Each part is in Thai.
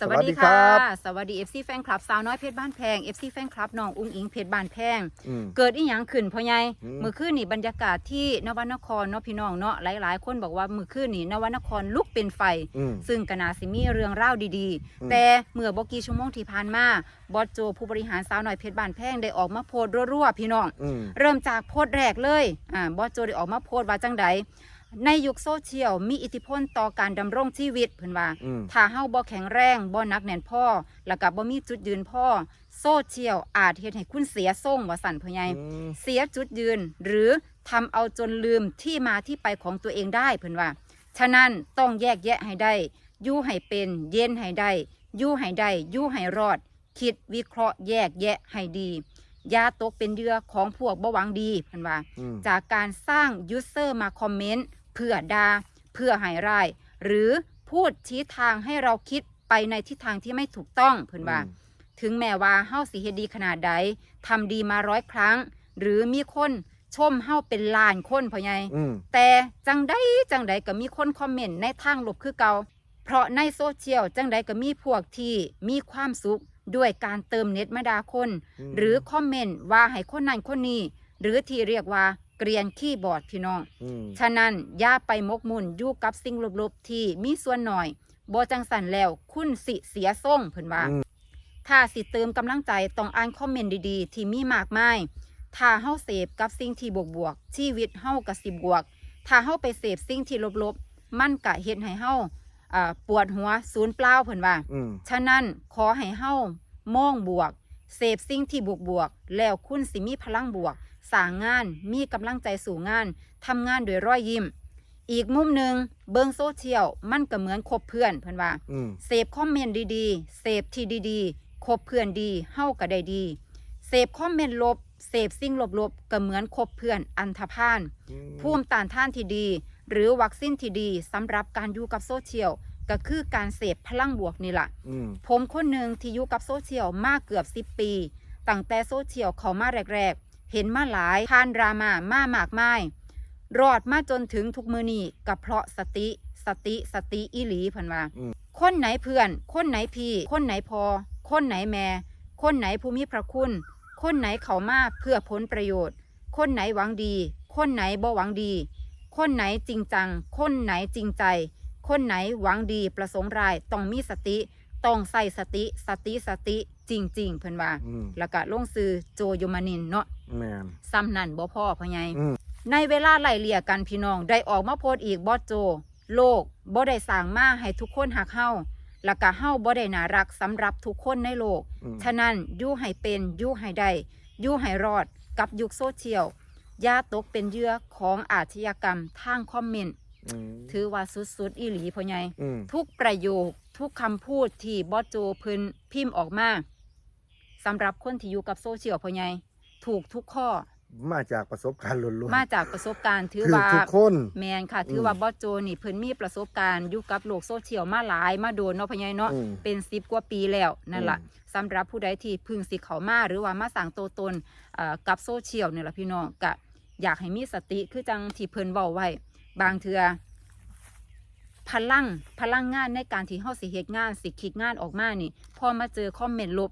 สวัสดีค่ะ สวัสดี FC แฟนคลับสาวน้อยเพชรบ้านแพง FC แฟนคลับน้องอุ้งอิงเพชรบ้านแพง อืม เกิดอีหยังขึ้นพ่อใหญ่อืมเมื่อคืนนี่บรรยากาศที่นวนครเนาะพี่น้องเนาะหลายๆ คนบอกว่าเมื่อคืนนี่นวนครลุกเป็นไฟ อืม ซึ่งกนาสิมีเรื่องเล่าวดีอืม ๆ แต่เมื่อบกี่ชั่วโมงที่ผ่านมาบอสโจผู้บริหารสาวน้อยเพชรบ้านแพงได้ออกมาโพสต์รัวๆพี่น้อง อืม เริ่มจากโพสต์แรกเลยอ่าบอสโจได้ออกมาโพสต์ว่าจังใด ในยุคโซเชียลมีอิทธิพลต่อการดำรงชีวิตเพิ่นว่า อืม ถ้าเฮาบ่แข็งแรงบ่หนักแน่นพ่อ แล้วก็บ่มีจุดยืนพ่อ โซเชียลอาจเฮ็ดให้คุณเสียทรงว่าสั่นพ่อใหญ่ อืม เสียจุดยืนหรือทำเอาจนลืมที่มาที่ไปของตัวเองได้เพิ่นว่า ฉะนั้นต้องแยกแยะให้ได้อยู่ให้เป็น เย็นให้ได้อยู่ให้ได้อยู่ให้รอด คิดวิเคราะห์แยกแยะให้ดีอย่าตกเป็นเหยื่อของพวกบ่หวังดีเพิ่นว่า อืม จากการสร้างยูเซอร์มาคอมเมนต์ เพื่อดาเพื่อใหายร้ายหรือพูดชี้ทางให้เราคิดไปในทิศทางที่ไม่ถูกต้องเพิ่นว่า ถึงแม้ว่าเฮาสิเฮ็ดดีขนาดใดทำดีมาร้อยครั้ง หรือมีคนชมเฮาเป็นล้านคนพ่อใหญ่อืมแต่จังใดจังใดก็มีคนคอมเมนต์ในทางลบคือเก่าเพราะในโซเชียลจังใดก็มีพวกที่มีความสุขด้วยการเติมเน็ตมาด่าคนมหรือคอมเมนต์ว่าให้คนนั้นคนนี้ หรือที่เรียกว่า เกรียนคีย์บอร์ดพี่น้อง อืมฉะนั้นอย่าไปมกมุ่นอยู่กับสิ่งลบๆที่มีส่วนหน่อยบ่จังสันแล้วคุณสิเสียทรงเพิ่นว่า อืม ถ้าสิเติมกำลังใจต้องอ่านคอมเมนต์ดีๆ ที่มีมากมาย ถ้าเฮาเสพกับสิ่งที่บวกๆชีวิตเฮาก็สิบวก ถ้าเฮาไปเสพสิ่งที่ลบๆ มันก็เฮ็ดให้เฮาอ่าปวดหัวศูนย์เปล่าเพิ่นว่า อืม ฉะนั้นขอให้เฮามองบวก เสพสิ่งที่บวกบวกๆแล้วคุณสิมีพลังบวก สร้างงาน มีกำลังใจสู่งานทำงานด้วยรอยยิ้ม อีกมุมหนึ่งเบิงโซเชียลมันก็เหมือนคบเพื่อนเพิ่นว่าอืมเสพคอมเมนต์ดีๆเสพที่ดีๆคบเพื่อนดีเฮาก็ได้ดีเสพคอมเมนต์ลบเสพสิ่งลบๆก็เหมือนคบเพื่อนอันธพาล อืมภูมิต้านทานที่ดี หรือวัคซีนที่ดีสำหรับการอยู่กับโซเชียลก็คือการเสพพลังบวกนี่แหละอืมผมคนหนึ่งที่อยู่กับโซเชียลมากเกือบ 10 ปี ตั้งแต่โซเชียลเขามาแรกๆ เห็นมาหลายผ่านดราม่ามามากมายรอดมาจนถึงทุกมือนี้ก็เพราะสติสติสติอีหลีเพันว่าอืมคนไหนเพื่อน คนไหนพี่ คนไหนพอ คนไหนแม่ คนไหนภูมิพระคุณ คนไหนเขามาเพื่อผลประโยชน์ คนไหนหวังดี คนไหนบ่หวังดี คนไหนจริงจัง คนไหนจริงใจ คนไหนหวังดีประสงค์ร้ายต้องมีสติ ต้องใส่สติ สติสติ จริง ๆ เพิ่นว่า อืมแล้วก็ลงซื้อโจโยมานินเนาะแม่นซ้ำนั่นบ่พ่อพ่อใหญ่อืม ในเวลาไล่เลี่ยกันพี่น้องได้ออกมาโพสต์อีกบอสโจ โลกบ่ได้สร้างมาให้ทุกคนหักเฮาแล้วก็เฮาบ่ได้น่ารักสำหรับทุกคนในโลก อืมฉะนั้นอยู่ให้เป็นอยู่ให้ได้อยู่ให้รอดกับยุคโซเชียลอย่าตกเป็นเหยื่อของอาชญากรรมทางคอมเมนต์อืมถือว่าสุดๆอีหลีพ่อใหญ่ อืมทุกประโยคทุกคำพูดที่บอสโจเพิ่นพิมพ์ออกมา สำหรับคนที่อยู่กับโซเชียลพ่อใหญ่ถูกทุกข้อ มาจากประสบการณ์ล้วนๆ มาจากประสบการณ์ถือคือว่าทุกคนแมนค่ะ ถือมว่าบอสโจนี่เพิ่นมีประสบการณ์อยู่กับโลกโซเชียลมาหลายมาโดนเนาะพ่อใหญ่เนาะอืมเป็นสิบกว่าปีแล้วนั่นล่ะอืมสำหรับผู้ใดที่เพึ่งสิเขามาหรือว่ามาสั่งตัวตนเอ่อกับโซเชียลนี่ล่ะพี่น้องก็อยากให้มีสติคือจังที่เพิ่นเว้าไว้ บางเทื่อพลังพลังงานในการที่เฮาสิเฮ็ดงานสิคิดงานออกมานี่พอมาเจอคอมเมนต์ลบ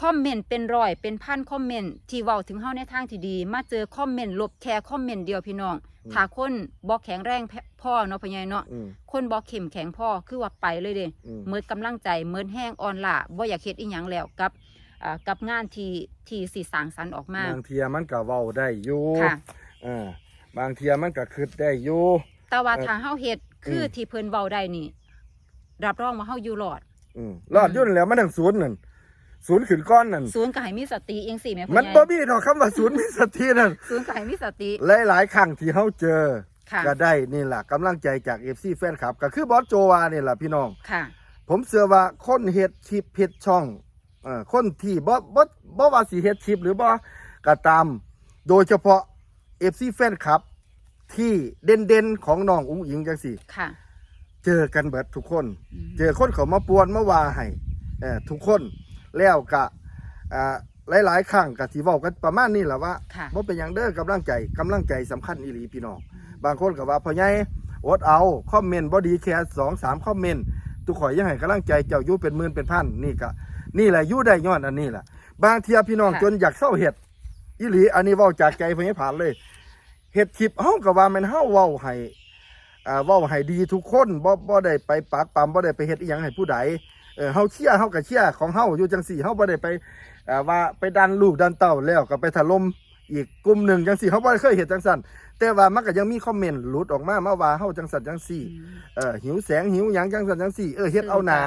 คอมเมนต์เป็นร้อยเป็นพันคอมเมนต์ที่เว้าถึงเฮาในทางที่ดี มาเจอคอมเมนต์ลบแค่คอมเมนต์เดียวพี่น้องอืม ถ้าคนบ่แข็งแรงพ่อเนาะพ่อใหญ่เนาะอืมคนบ่เข้มแข็งพ่อคือว่าไปเลยเด้อืมเมิดกำลังใจเมิดแห้งอ่อนล้าบ่อยากเฮ็ดอีหยังแล้วกับอ่ากับงานที่ที่สิสร้างสรรค์ออกมาบางเทียมันก็เว้าได้อยู่ค่ะ เอ่าบางเทียมันก็คิดได้อยู่ แต่ว่าเอ่อถ้าเฮาเฮ็ดคืออม ที่เพิ่นเว้าได้นี่ รับรองว่าเฮาอยู่รอด อืมรอดอยุ่นนแหล้วมันทั้งศูนย์นั่น ศูนย์ขึ้นก้อนนั่นศูนย์ก็ให้มีสติเองสิแม่พ่อมันใหญ่บ่มีดอกคำว่าศูนย์มีสตินั่นศูนย์ก็ให้มีสติหลายๆครั้งที่เฮาเจอ ค่ะ ก็ได้นี่แหละกำลังใจจาก FC แฟนคลับ ก็คือบอสโจวานี่แหละพี่น้อง ค่ะ ผมเชื่อว่าคนเฮ็ดคลิปเฮ็ดช่องเอ่อคนที่บ่บ่บ่ว่าสิเฮ็ดคลิปหรือบ่ก็ตาม โดยเฉพาะ FC แฟนคลับ ที่เด่นๆของน้องอุ้งอิงจังซี่ ค่ะ เจอกันเบิดทุกคน อืม เจอคนเขามาปวนมาว่าให้เอ่อทุกคน แล้วก็อ่าหลายๆครั้งก็สิเว้ากันประมาณนี้แหละว่าค่ะบ่เป็นหยังเด้อกำลังใจกำลังใจสำคัญอีหลีพี่น้องบางคนก็ว่าพ่อใหญ่อดเอาคอมเมนต์บ่ดีแค่2 3คอมเมนต์ทุกข่อยยังให้กำลังใจเจ้าอยู่เป็นหมื่นเป็นพันนี่ก็นี่แหละอยู่ได้ย้อนอันนี้แหละบางเทียพี่น้องค่ะจนอยากเศร้าเห็ดอีหลีอันนี้เว้าจากใจเพิ่นให้ผ่านเลยเห็ดคลิปเฮาก็ว่ามันเฮาเว้าให้อ่าเว้าให้ดีทุกคนบ่บ่ได้ไปปากปามบ่ได้ไปเฮ็ดอีหยังให้ผู้ใด เออเฮาเชียร์เฮาก็เชียร์ของเฮาอยู่จังสี่เฮาบ่ได้ไปอ่าว่าไปดันลูกดันเต้าแล้วก็ไปถล่มอีกกลุ่มหนึ่งจังสี่เฮาบ่ได้เคยเฮ็ดจังซั่นแต่ว่ามันก็ยังมีคอมเมนต์หลุดออกมามาว่าเฮาจังซั่นจังสี่อืมเออหิวแสงหิวหยังจังสันจังสี่เออเฮ็ดเอาหนา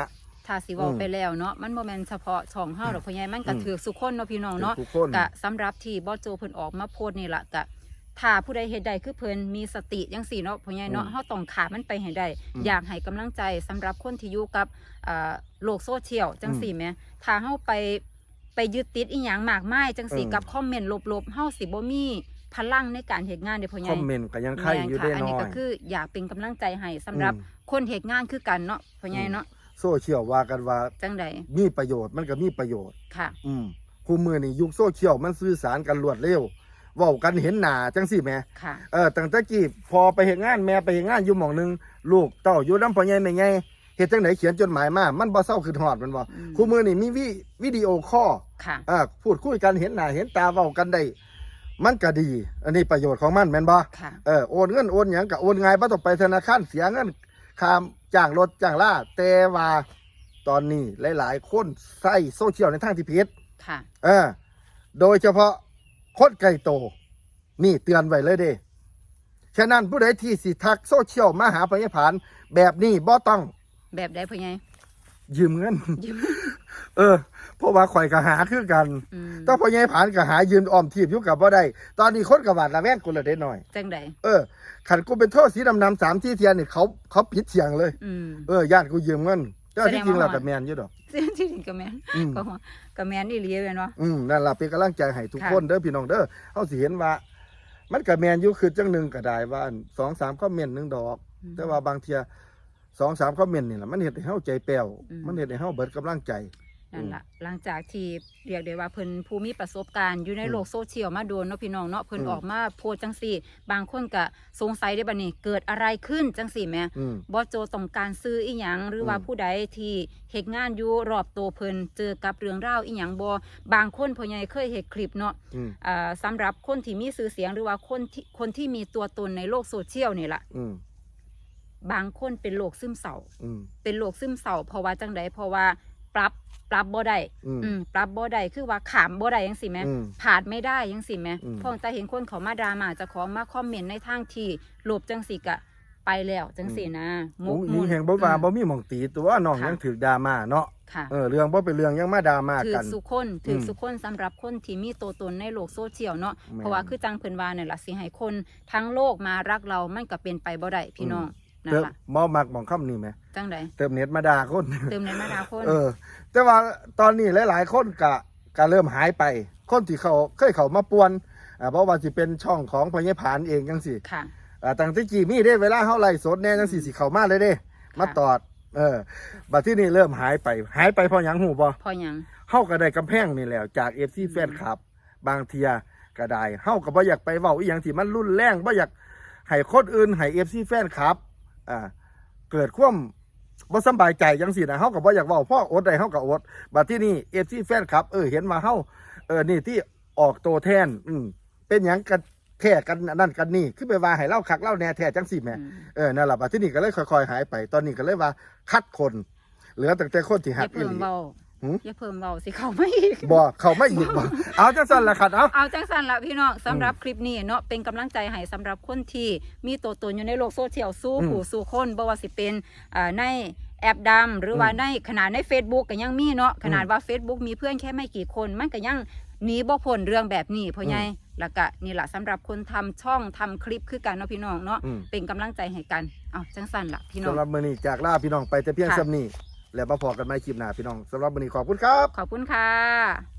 ถ้าสิเว้าอืมไปแล้วเนาะมันบ่แม่นเฉพาะช่องเฮาดอกพ่อใหญ่มันก็อืมถือสุคนเนาะพี่น้องเนาะทุกคนกะสำหรับที่บอสโจเพิ่นออกมาโพสต์นี่ล่ะกะ ถ้าผู้ใดเฮ็ดได้คือเพิ่นมีสติจังซี่เนาะพ่อใหญ่เนาะอืมเฮาต้องขามันไปให้ได้อืมอยากให้กำลังใจสำหรับคนที่อยู่กับอ่าโลกโซเชียลจังซี่แหมถ้าเฮาไปไปยึดติดอีหยังมากมายจังซี่อืมกับคอมเมนต์ลบๆเฮาสิบ่มีพลังในการเฮ็ดงานเด้อพ่อใหคญ่ อมเมนต์ก็ยังไข่อยู่ได้แม่นค่ะอันน้นี้อก็ย คืออยากเป็นกำลังใจให้สำหรับอืม คนเฮ็ดงานคือกันเนาะพ่อใหญ่เนาะโซเชียลว่ากันว่าจังใดมีประโยชน์มันก็มีประโยชน์ ค่ะ อืมคู่มือนี่ยุคโซเชียลมันสื่อสารกันรวดเร็ว เว้ากันเห็นหน้าจังสี่แหม่ค่ะ เออตั้งแต่กี้พอไปเฮ็ดงานแม่ไปเฮ็ดงานอยู่หม่องหนึงลูกเต้าอยู่นำพ่อใหญ่แม่ใหญ่เฮ็ดจังไดเขียนจดหมายมา มันบ่เศร้าคือฮอดมันบ่อืม คู่มือนี่มีวิวิดีโอคอลค่ะอ่าพูดคุยกันเห็นหน้าเห็นตาเว้ากันได้ มันก็ดี อันนี้ประโยชน์ของมันแม่นบ่ ค่ะ เออโอนเงินโอนหยังก็โอนง่ายบ่ต้องไปธนาคารเสียเงินค่าจ้างรถจ้างล่าแต่ว่าตอนนี้หลาย ๆ คนใช้โซเชียลในทางที่ผิดค่ะ เออ โดยเฉพาะ คนไกลโต นี่เตือนไว้เลยเด้ฉะนั้นผู้ใดที่สิทักโซเชียลมาหาพยาผานแบบนี้บ่ต้อง แบบใดพ่อใหญ่ยืมเงินยืมเออ เพราะว่าข่อยก็หาคือกันอืมถ้าพยาผานก็หายืมออมทีบอยู่กับบ่ได้ ตอนนี้คนกระบาดระแวงกูละเด้หน่อย จังใดเออขันกูเป็นโทษสีดำๆสามที่เทียนนี่เขาเขาผิดเสียงเลยอืมเออญาติกูยืมเงินแต่ที่จริงเรากับแมนอยู่ดอกเสียงที่ดิน กับแมนอืม ก็กับแมนนี่เลียเป็นวะอืมนั่นล่ะเป็นกำลังใจให้ทุกค่ะคนเด้อพี่น้องเด้อเขาสิเห็นว่า มันกับแมนอยู่คือจังหนึ่งก็ได้ว่าอันสองสามคอมเมนต์หนึ่งดอกแต่ว่าบางเทียสองสามคอมเมนต์นี่แหละมันเห็นให้เฮาใจแป้วมันเห็นให้เฮาเบิดกำลังใจ นั่นล่ะหลังจากที่เรียกได้ว่าเพิ่นผู้มีประสบการณ์อยู่ในโลกโซเชียลมาโดนเนาะพี่น้องเนาะเพิ่นอืมออกมาโพสต์จังซี่ บางคนก็สงสัยได้บัดนี้เกิดอะไรขึ้นจังซี่แหม่อืมบอโจต้องการซื้ออีหยังหรือว่าอืมผู้ใดที่เฮ็ดงานอยู่รอบตัวเพิ่นเจอกับเรื่องราวอีหยังบ่บางคนพ่อใหญ่เคยเฮ็ดคลิปเนาะอืมอ่าสำหรับคนที่มีชื่อเสียงหรือว่าคนที่คนที่มีตัวตนในโลกโซเชียลนี่ล่ะอืมบางคนเป็นโรคซึมเศร้าอืมเป็นโรคซึมเศร้าเพราะว่าจังใดเพราะว่า ปรับปรับบ่ได้อืม อืมปรับบ่ได้คือว่าขามบ่ได้จังซี่แหมอืมผ่านไม่ได้จังซี่แหมอืม พอจะเห็นคนเขามาดราม่าเจะของมาคอมเมนต์ในทางที่ลบจังซี่กะไปแล้วจังซี่นะมโอ้กยมุ่นแห่งบ่ว่าอืมบ่มีหม่องตีตัวน้องค่ะ ยังถูกดราม่าเนาะค่ะ เออเรื่องบ่เป็นเรื่องยังมาดราม่าถือกัน สุคนถืออมสุคนสำหรับคนที่มีตัวตนในโลกโซเชียลเนาะแม่นเพราะว่าคือจังเพิ่นว่าเนี่ยล่ะสิให้คนทั้งโลกมารักเรามันก็เป็นไปบ่ได้พี่น้อง นั่นเติมล่ะบ่มักหม่องคำนี้ไหม จังใดเติมเน็ตมาด่าคน เติมในมาดาคนเออ แต่ว่าตอนนี้หลาย ๆ คนกะกะเริ่มหายไป คนที่เขาเคยเขามาป่วนอ่าเพราะว่าสิเป็นช่องของพญผานเองจังสิค่ะ อ่าตั้งแต่กี้มีเด้เวลาเฮาไล่สดแน่จังสิสิเข้ามาเลยเด้ มาตอด เออบัดที่นี่เริ่มหายไป หายไปเพราะหยังหูบ่พอหยัง เฮาก็ได้กำแพงนี่แหล้วจาก FC แฟนคลับบางเทียก็ได้เฮาก็บ่อยากไปเว้าอีหยังที่มันรุนแรงบ่อยากให้คนอื่นให้ FC แฟนคลับ อ่าเกิดความบ่สำบายใจจังซี่นะเฮาก็บ่อยากเว้าพ่ออดได้เฮาก็อดบัดที่นี่ FC แฟนคลับ เออเห็นมาเฮาเออนี่ที่ออกตัวแทน อืมเป็นหยังกันแท้กันนั่นกันนี่คือไปว่าให้เล่าคักเล่าแหน่แท้จังซี่แหมอืมเออนั่นล่ะบัดที่นี่ก็เลยค่อยๆหายไป ตอนนี้ก็เลยว่าคัดคน เหลือแต่แต่คนที่อหัย่ากอีเพิ่หมลีเบา หืม อย่าเพิ่มเบาสิเขาไม่อีก บ่เขาไม่อีกบ่เอาจังซั่นล่ะครับเอา เอาจังสันละพี่น้องสำหรับคลิปนี้เนาะเป็นกำลังใจให้สำหรับคนที่มีตัวตนอยู่ในโลกโซเชียลสู้อืมผู้สู้คนบ่ว่าสิเป็นอ่าในแอปดำหรือว่าอืมในขนาดใน Facebook ก็ยังมีเนาะขนาดอืมว่า Facebook มีเพื่อนแค่ไม่กี่คน มันก็ยังหนีบ่พ้นเรื่องแบบนี้เพราะไงแล้วก็นี่แหละสำหรับคนทำช่องทำคลิปคือกันเนาะพี่น้องเนาะอืม เป็นกำลังใจให้กันเอาจังสันละพี่น้อง สำหรับมื้อนี้จากลาพี่น้องไปแต่เพียงค่ะ ส่ำนี้ แล้วมาพอกันใหม่คลิปหน้าพี่น้องสำหรับวันนี้ขอบคุณครับ ขอบคุณค่ะ